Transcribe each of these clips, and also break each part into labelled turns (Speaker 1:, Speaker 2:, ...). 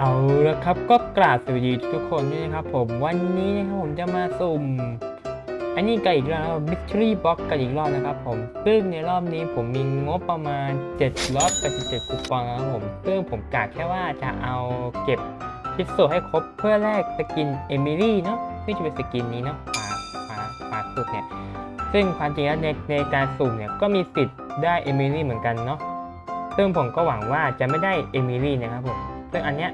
Speaker 1: เอาละครับก็กราบสวัสดีทุกคนด้วยนะครับผมวันนี้นะครับผมจะมาสุ่ม อันนี้กันอีกแล้วนะครับ Mystery Box กันอีกรอบนะครับผม ซึ่งในรอบนี้ผมมีงบประมาณ787คูปองนะครับผม ซึ่งผมกะแค่ว่าจะเอาเก็บพิสโซให้ครบเพื่อแลกสกินเอมิลี่เนาะซึ่งจะเป็นสกินนี้เนาะฝาฝาฝาสุดเนี่ย ซึ่งความจริงแล้วในในการสุ่มเนี่ยก็มีสิทธิ์ได้เอมิลี่เหมือนกันเนาะซึ่งผมก็หวังว่าจะไม่ได้เอมิลี่นะครับผมซึ่งอันเนี้ย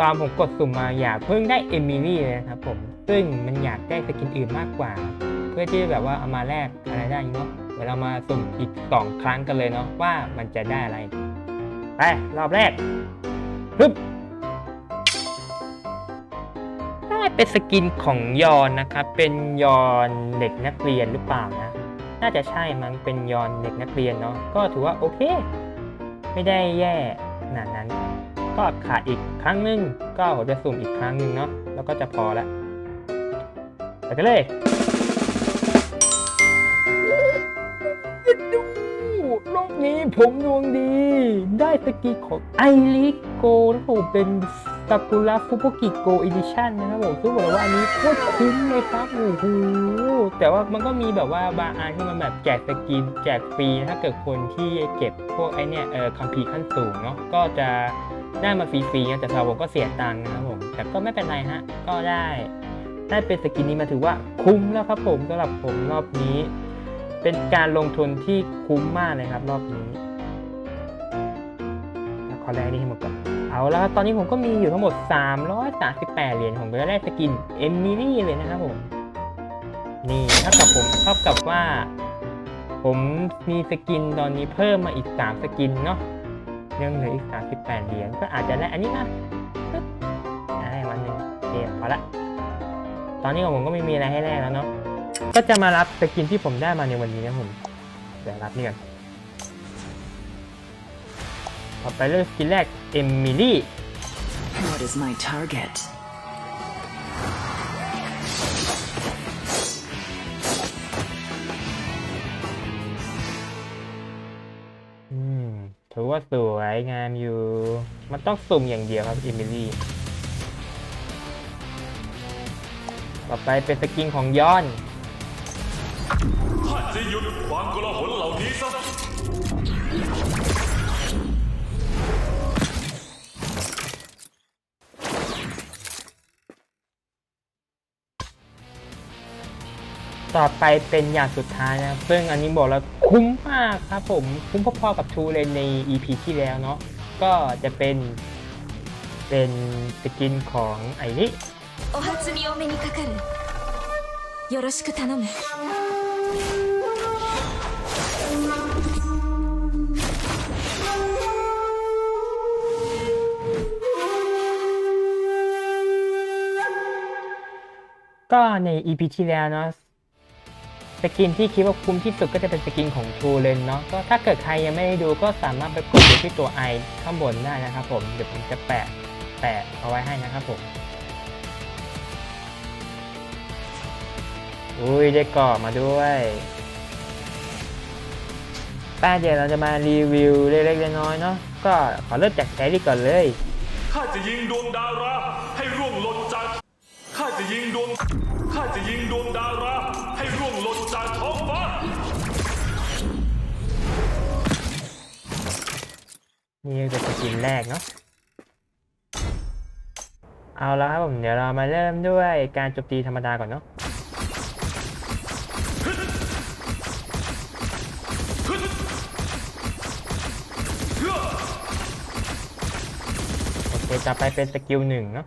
Speaker 1: ตอนผมกดสุ่มมาอยากเพิ่งได้เอมิลี่เลยนะครับผมซึ่งมันอยากได้สกินอื่นมากกว่า เพื่อที่แบบว่าเอามาแลกอะไรได้เนาะเดี๋ยวเรามาสุ่มอีก2ครั้งกันเลยเนาะว่ามันจะได้อะไรไปรอบแรกปึ๊บได้เป็นสกินของยอนนะครับ เป็นยอนเด็กนักเรียนหรือเปล่านะ น่าจะใช่มั้งเป็นยอนเด็กนักเรียนเนาะก็ถือว่าโอเค ไม่ได้แย่ขนาดนั้น ก็ขาดอีกครั้งหนึ่งก็ผมจะสุ่มอีกครั้งหนึ่งเนาะแล้วก็จะพอละไปกันเลยดูรอบนี้ผมดวงดี ได้สกีของไอริโกนะครับผมเป็นซากุระฟุโกกิโกอีดิชั่นนะครับผมซึ่งบอกเลยว่าอันนี้โคตรคุ้มเลยครับโอ้โหแต่ว่ามันก็มีแบบว่าบางอันที่มันแบบแจกสกินแจกฟรีถ้าเกิดคนที่เก็บพวกไอเนี่ยเออคัมภีร์ขั้นสูงเนาะก็จะ ได้มาฟรีๆนะแต่สำหรับผมก็เสียตังค์นะครับผมแต่ก็ไม่เป็นไรฮะก็ได้ได้เป็นสกินนี้มาถือว่าคุ้มแล้วครับผมสำหรับผมรอบนี้ เป็นการลงทุนที่คุ้มมากเลยครับรอบนี้ขอแรกนี่ให้หมดก่อนเอาแล้วครับตอนนี้ผมก็มีอยู่ทั้งหมด 338 เหรียญผมก็ได้สกินเอมิลี่เลยนะครับผม นี่เท่ากับผมเท่ากับว่า ผมมีสกินตอนนี้เพิ่มมาอีก 3 สกินเนาะ ยังเหลืออีก 38 เหรียญก็อาจจะได้อันนี้นะได้วันหนึ่งโอเคพอละ ตอนนี้ของผมก็ไม่มีอะไรให้แลกแล้วเนาะก็จะมารับสกินที่ผมได้มาในวันนี้นะผมเดี๋ยวรับนี่กันต่อไปเลือกสกินแรกเอมิลี่
Speaker 2: What is my target?
Speaker 1: ถือว่าสวยงามอยู่ มันต้องสุ่มอย่างเดียวครับอิมิลี่ ต่อไปเป็นสกินของย้อน
Speaker 3: ท่าจะหยุดความโกลาหลเหล่านี้ซะ
Speaker 1: ต่อไปเป็นอย่างสุดท้ายนะครับซึ่งอันนี้บอกแล้วคุ้มมากครับผม คุ้มพอๆกับทูเลนใน EP ที่แล้วเนาะ ก็จะเป็น เป็นสกินของไอ้นี่
Speaker 4: お初にお目にかかるよろしく頼む
Speaker 1: ก็ใน EP ที่แล้วเนาะ สกินที่คิดว่าคุ้มที่สุดก็จะเป็นสกินของ True l e n เนาะก็ถ้าเกิดใครยังไม่ได้ดูก็สามารถไปกดดูที่ตัว i ข้างบนได้นะครับผมเดี๋ยวผมจะแปะแปะเอาไว้ให้นะครับผมอุ้ยได้กรอบมาด้วยป้าเดี๋ยวเราจะมารีวิวเล็กๆน้อยๆเนาะก็ขอเริ่มจากแครี่ก่อนเลย
Speaker 3: ข้าจะยิงดวงดาราให้ร่วงหล่นจากข้าจะยิงดวงข้าจะยิงดวงดารา นจากท้องฟ้า
Speaker 1: นี่คือสกินแรกเนาะ เอาแล้วครับผม เดี๋ยวเรามาเริ่มด้วยการโจมตีธรรมดาก่อนเนาะโอเคต่อไปเป็นสกิลหนึ่งเนาะ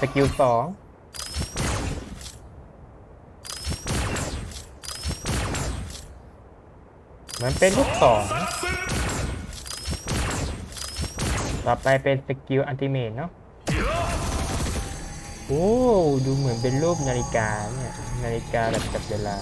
Speaker 1: สกิลสองเหมือนเป็นลูกสองต่อไปเป็นสกิลอันติเมทเนาะโอ้ ดูเหมือนเป็นรูปนาฬิกาเนี่ย นาฬิกาแบบจับเวลา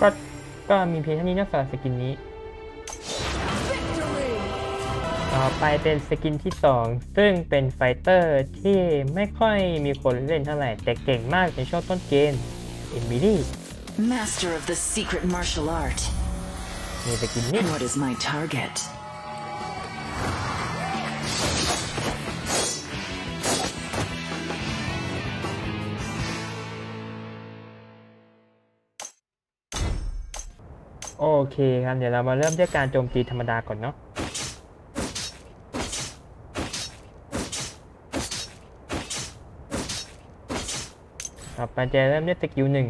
Speaker 3: ก็
Speaker 1: ก็มีเพียงเท่านี้นะสำหรับสกินนี้ ต่อไปเป็นสกินที่ 2 ซึ่งเป็นไฟเตอร์ที่ไม่ค่อยมีคนเล่นเท่าไหร่ แต่เก่งมากในช่วงต้นเกมเอ็มิลี่
Speaker 2: Master of the secret martial art. What is my target?
Speaker 1: เคครับ เดี๋ยวเรามาเริ่มด้วยการโจมตีธรรมดาก่อนเนาะต่อไปจะเริ่มด้วยสกิลหนึ่ง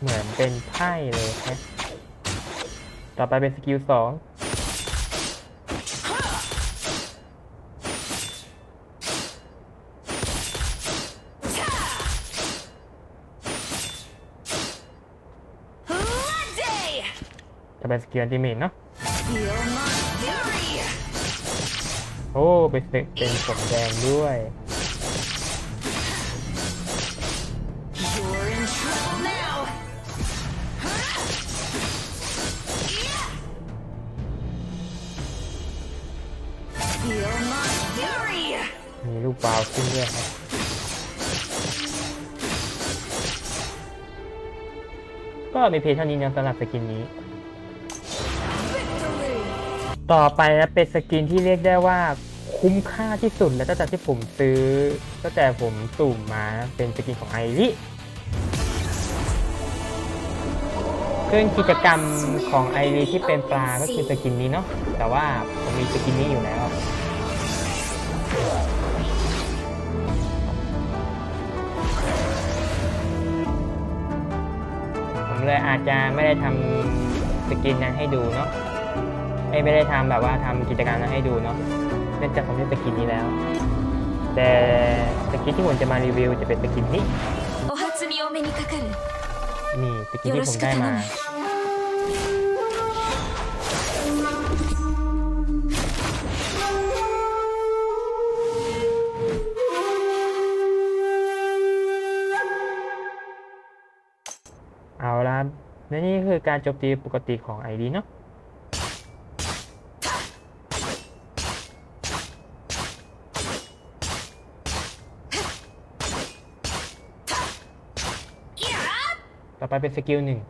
Speaker 1: เหมือนเป็นไพ่เลยนะต่อไปเป็นสกิลสอง จะเป็นสกิลอันติเมทเนาะโอ้เป็นเป็นผมแดงด้วยมีลูกบาวขึ้นด้วยครับก็มีเพียงเท่านี้นะสำหรับสกินนี้ ต่อไปนะเป็นสกินที่เรียกได้ว่าคุ้มค่าที่สุดแล้วตั้งแต่ที่ผมซื้อตั้งแต่ผมสุ่มมาเป็นสกินของไอริเครื่องกิจกรรมของไอริที่เป็นปลาก็คือสกินนี้เนาะแต่ว่าผมมีสกินนี้อยู่แล้วผมเลยอาจจะไม่ได้ทำสกินนั้นให้ดูเนาะ ไม่ไม่ได้ทำแบบว่าทำกิจการนั้ให้ดูเนาะเนื่องจากผมเล่นสกินนี้แล้ว แต่สกินที่ผมจะมารีวิวจะเป็นสกินนี้นี่สกินที่ผมได้มาเอาละและนี่คือการโจมตีปกติของไอดีเนาะ อไปเป็นสกิลหนึ่ง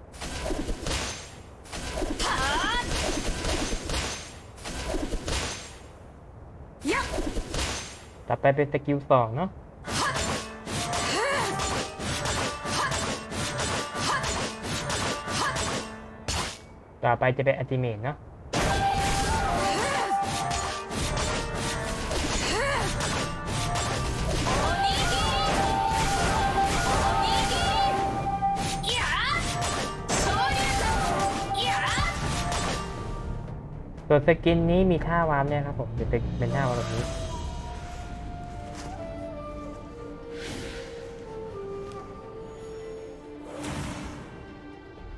Speaker 1: ต่อไปเป็นสกิลสองเนาะต่อไปจะเป็นอัลติเมทเนาะ ส่วนสกินนี้มีท่าวาร์ปเนี่ยครับผมจะเป็นเป็นท่าวาร์ปแบบนี้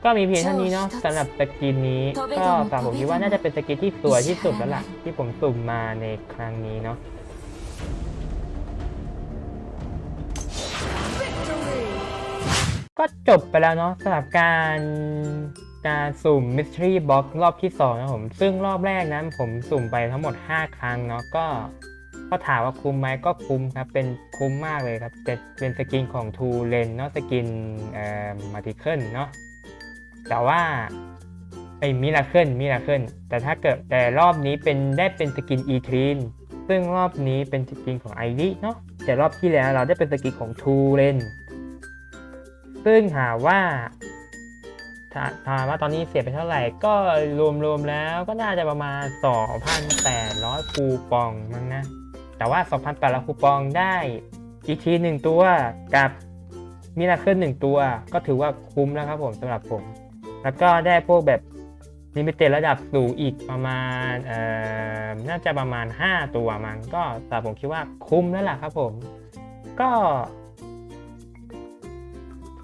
Speaker 1: ก็มีเพียงเท่านี้เนาะสำหรับสกินนี้ก็สำหรับผมคิดว่าน่าจะเป็นสกินที่สวยที่สุดแล้วล่ะที่ผมสุ่มมาในครั้งนี้เนาะก็จบไปแล้วเนาะสำหรับการ การสุ่ม Mystery Box รอบที่ 2 นะผม ซึ่งรอบแรกนั้นผมสุ่มไปทั้งหมด 5 ครั้งเนาะก็ก็ถามว่าคุ้มไหมก็คุ้มครับ เป็นคุ้มมากเลยครับจะเป็นสกินของ Two l e n เนาะสกินเอ่อมาติเคิลเนาะแต่ว่าไอ้มิราเคิลมิราเคิลแต่ถ้าเกิดแต่รอบนี้เป็นได้เป็นสกินอีทรีนซึ่งรอบนี้เป็นสกินของไอริเนาะแต่รอบที่แล้วเราได้เป็นสกินของทูเรนซึ่งหาว่า ถามว่าตอนนี้เสียไปเท่าไหร่ก็รวมๆแล้วก็น่าจะประมาณ 2,800 คูปองมั้งนะ แต่ว่า 2,800 คูปองได้อีทีหนึ่งตัวกับมิราเคิลหนึ่งตัว ก็ถือว่าคุ้มแล้วครับผมสำหรับผม แล้วก็ได้พวกแบบลิมิเต็ดระดับสูงอีกประมาณเอ่อน่าจะประมาณ 5 ตัวมันก็แต่ผมคิดว่าคุ้มแล้วล่ะครับผม ก็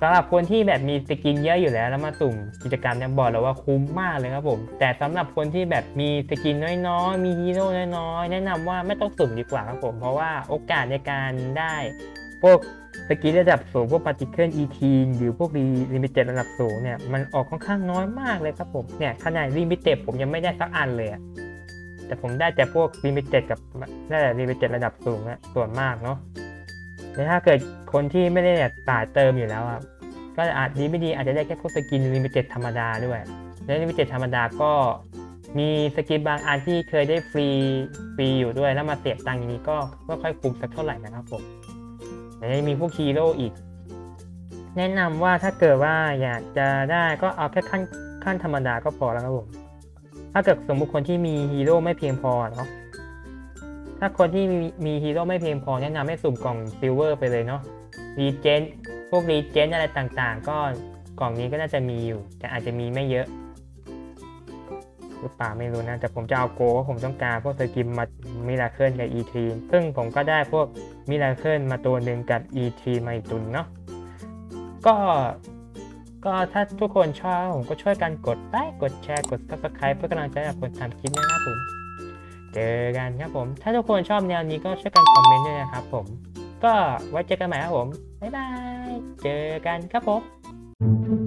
Speaker 1: สำหรับคนที่แบบมีสกินเยอะอยู่แล้วแล้วมาสุ่มกิจกรรมเนี่ยบอกเลยว่าคุ้มมากเลยครับผม แต่สำหรับคนที่แบบมีสกินน้อยๆ มีฮีโร่น้อยๆ แนะนำว่าไม่ต้องสุ่มดีกว่าครับผม เพราะว่าโอกาสในการได้พวกสกินระดับสูงพวกปาร์ติเคิลอีทีหรือพวกรีลิมิเต็ดระดับสูงเนี่ยมันออกค่อนข้างน้อยมากเลยครับผมเนี่ยขนาดลิมิเต็ดผมยังไม่ได้สักอันเลยแต่ผมได้แต่พวกลิมิเต็ดกับได้แต่ลิมิเต็ดระดับสูงอะส่วนมากเนาะ แต่ถ้าเกิดคนที่ไม่ได้แบบสายเติมอยู่แล้วอะก็อาจดีไม่ดีอาจจะได้แค่พวกสกินลิมิเต็ดธรรมดาด้วย และลิมิเต็ดธรรมดาก็มีสกินบางอันที่เคยได้ฟรีฟรีอยู่ด้วยแล้วมาเสียบตังค์นี้ก็ไม่ค่อยคุ้มสักเท่าไหร่นะครับผมแต่ยังมีพวกฮีโร่อีก แนะนำว่าถ้าเกิดว่าอยากจะได้ก็เอาแค่ขั้นขั้นธรรมดาก็พอแล้วครับผมถ้าเกิดสมมติคนที่มีฮีโร่ไม่เพียงพอเนาะ ถ้าคนที่มีฮีโร่ไม่เพียงพอแนะนำให้สุ่มกล่องซิลเวอร์ไปเลยเนาะรีเจนพวกรีเจนอะไรต่างๆ ก็กล่องนี้ก็น่าจะมีอยู่ แต่อาจจะมีไม่เยอะหรือเปล่าไม่รู้นะ แต่ผมจะเอาโกว่าผมต้องการพวกสกิมมามิราเคิลกับ E3 ซึ่งผมก็ได้พวกมิราเคิลมาตัวหนึ่งกับ E3 มาอีกตุนเนาะก็ก็ถ้าทุกคนชอบผมก็ช่วยกันกดไลค์กดแชร์กด subscribe เพื่อกำลังใจให้กับคนทำคลิปนะครับผม เจอกันครับผม ถ้าทุกคนชอบแนวนี้ก็ช่วยกันคอมเมนต์ด้วยนะครับผม ก็ไว้เจอกันใหม่ครับผม บ๊ายบาย เจอกันครับผม